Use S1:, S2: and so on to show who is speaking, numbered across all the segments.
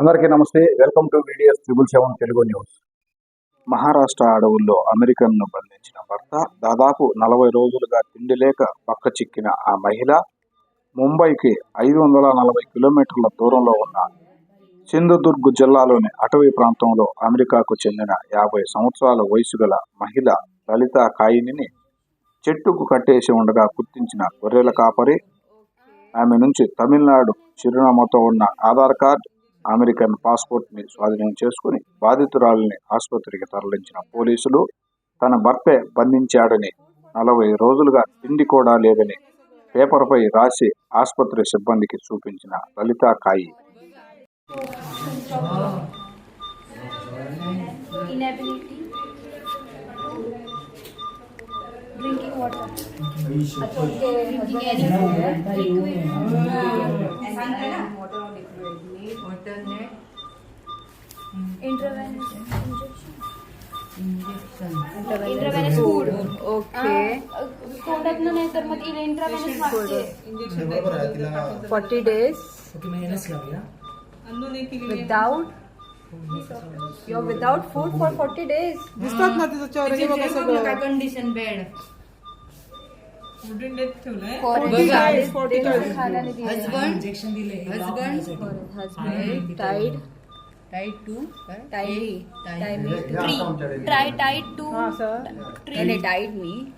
S1: అందరికీ నమస్తే welcome to videos triple seven Telugu news
S2: Maharashtra అడవుల్లో అమెరికన్ను బంధించిన భర్త దాదాపు నలభై రోజులుగా తిండి లేక పక్క చిక్కిన ఆ మహిళ ముంబైకి ఐదు వందల నలభై కిలోమీటర్ల దూరంలో ఉన్న సింధుదుర్గ్ జిల్లాలోని అటవీ ప్రాంతంలో అమెరికాకు చెందిన యాభై సంవత్సరాల వయసు గల మహిళ లలిత కాయినిని చెట్టుకు కట్టేసి ఉండగా గుర్తించిన గొర్రెల కాపరి ఆమె నుంచి తమిళనాడు చిరునామాతో ఉన్న ఆధార్ కార్డు అమెరికన్ పాస్పోర్ట్ని స్వాధీనం చేసుకుని బాధితురాలిని ఆసుపత్రికి తరలించిన పోలీసులు తన భర్తే బంధించాడని నలభై రోజులుగా తిండి కూడా లేదని పేపర్పై రాసి ఆసుపత్రి సిబ్బందికి చూపించిన లలితా కాయి
S3: हम्म। हाँ, intravenous food
S4: okay
S3: intravenous injection
S4: forty days okay मेहनत घ्यावी without without food for forty days
S5: दिसतात ना तिचं चेहरा
S6: condition bed
S4: Wouldn't it
S6: like 40
S4: guys.
S3: Husband tied
S4: me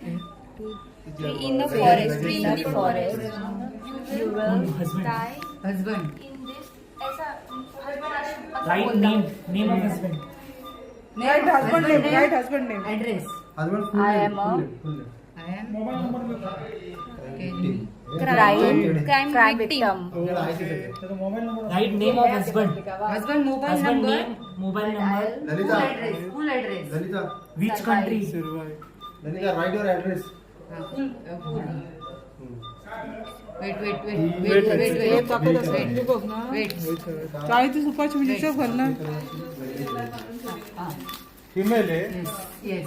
S4: to
S3: tree in the forest.
S4: You will
S3: tie
S6: husband
S3: in this as a husband.
S7: Right name of husband.
S5: Right husband name. Address.
S6: Husband.
S4: I am a crime
S7: हो, number victim right
S6: name of
S7: name
S6: number full address
S8: Lalita
S7: country
S8: Lalita
S6: full wait wait wait wait wait
S5: म्हणजे
S8: female आहे
S6: yes